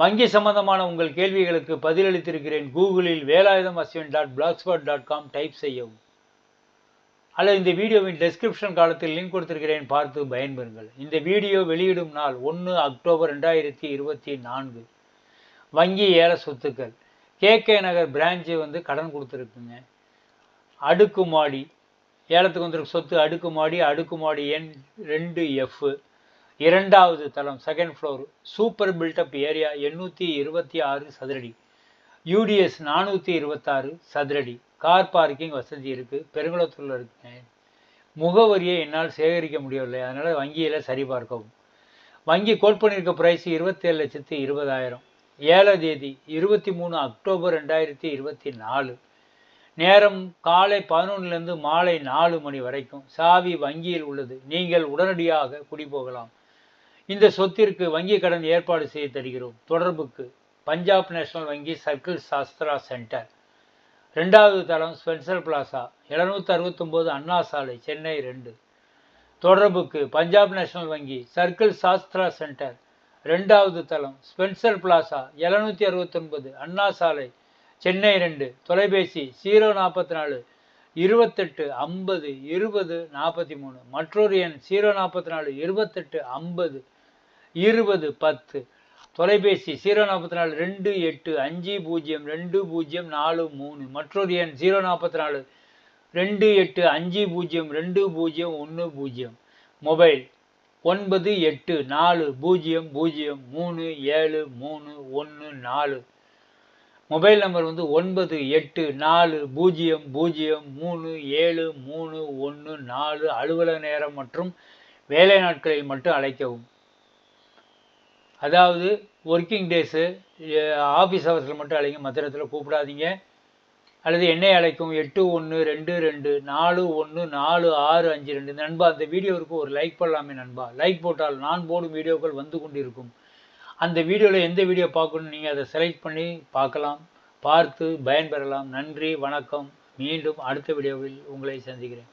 வங்கி சம்பந்தமான உங்கள் கேள்விகளுக்கு பதிலளித்திருக்கிறேன். கூகுளில் Velayutham Ashwin dot blogspot dot com type செய்யவும். அல்லது இந்த வீடியோவின் டெஸ்கிரிப்ஷன் காலத்தில் லிங்க் கொடுத்திருக்கிறேன். பார்த்து பயன்பெறுங்கள். இந்த வீடியோ வெளியிடும் நாள் ஒன்று அக்டோபர் ரெண்டாயிரத்தி இருபத்தி நான்கு. வங்கி ஏல சொத்துக்கள். கே கே நகர் பிரான்ச்சு வந்து கடன் கொடுத்துருக்குங்க. அடுக்குமாடி. ஏலத்துக்கு வந்திருக்க சொத்து அடுக்குமாடி அடுக்குமாடி எண் ரெண்டு எஃப் இரண்டாவது தளம் second floor super built up area எண்ணூற்றி இருபத்தி ஆறு சதுரடி. யூடிஎஸ் நானூற்றி இருபத்தாறு சதுரடி. கார் பார்க்கிங் வசதி இருக்குது பெருங்குளத்தூரில் இருக்குங்க முகவரியை என்னால் சேகரிக்க முடியவில்லை. அதனால் வங்கியில் சரிபார்க்கவும். வங்கி கோட் பண்ணியிருக்க ப்ரைஸ் இருபத்தேழு லட்சத்து இருபதாயிரம். ஏழாம் தேதி இருபத்தி மூணு அக்டோபர் ரெண்டாயிரத்தி இருபத்தி நாலு. நேரம் காலை பதினொன்றுலேருந்து மாலை நாலு மணி வரைக்கும் சாவி வங்கியில் உள்ளது. நீங்கள் உடனடியாக குடிபோகலாம். இந்த சொத்திற்கு வங்கி கடன் ஏற்பாடு செய்து தருகிறோம். தொடர்புக்கு பஞ்சாப் நேஷனல் வங்கி சர்க்கிள் சாஸ்திரா சென்டர். ரெண்டாவது தளம் ஸ்பென்சர் பிளாசா எழுநூற்றி அறுபத்தொம்போது அண்ணா சாலை சென்னை ரெண்டு. தொடர்புக்கு பஞ்சாப் நேஷனல் வங்கி சர்க்கிள் சாஸ்திரா சென்டர். ரெண்டாவது தளம் ஸ்பென்சர் பிளாசா எழுநூற்றி அறுபத்தொன்பது அண்ணா சாலை சென்னை ரெண்டு. தொலைபேசி ஜீரோ நாற்பத்தி நாலு இருபத்தெட்டு ஐம்பது இருபது நாற்பத்தி மூணு. மற்றொரு எண் ஜீரோ நாற்பத்தி நாலு இருபத்தெட்டு ஐம்பது. இருபது பத்து. தொலைபேசி ஜீரோ நாற்பத்தி நாலு ரெண்டு எட்டு அஞ்சு பூஜ்ஜியம் ரெண்டு பூஜ்ஜியம் நாலு மூணு. மற்றொரு எண் ஜீரோ நாற்பத்தி நாலு ரெண்டு எட்டு அஞ்சு பூஜ்ஜியம் ரெண்டு பூஜ்ஜியம் ஒன்று பூஜ்ஜியம். மொபைல் ஒன்பது எட்டு நாலு பூஜ்ஜியம் பூஜ்ஜியம் மூணு ஏழு மூணு ஒன்று நாலு. மொபைல் நம்பர் வந்து ஒன்பது எட்டு நாலு பூஜ்ஜியம் பூஜ்ஜியம் மூணு ஏழு மூணு ஒன்று நாலு. அலுவலக நேரம் மற்றும் வேலை நாட்களில் மட்டும் அழைக்கவும். அதாவது ஒர்க்கிங் டேஸு ஆஃபீஸ் ஹவர்ஸில் மட்டும் அழைங்க மற்ற இடத்துல கூப்பிடாதீங்க. அல்லது என்னை அழைக்கும் எட்டு ஒன்று ரெண்டு ரெண்டு நாலு ஒன்று நாலு ஆறு அஞ்சு ரெண்டு. நண்பா அந்த வீடியோவுக்கு ஒரு லைக் பண்ணலாமே நண்பா. லைக் போட்டால் நான் போடும் வீடியோக்கள் வந்து கொண்டிருக்கும். அந்த வீடியோவில் எந்த வீடியோ பார்க்கணும் நீங்கள் அதை செலக்ட் பண்ணி பார்க்கலாம். பார்த்து பயன்பெறலாம். நன்றி வணக்கம். மீண்டும் அடுத்த வீடியோவில் உங்களை சந்திக்கிறேன்.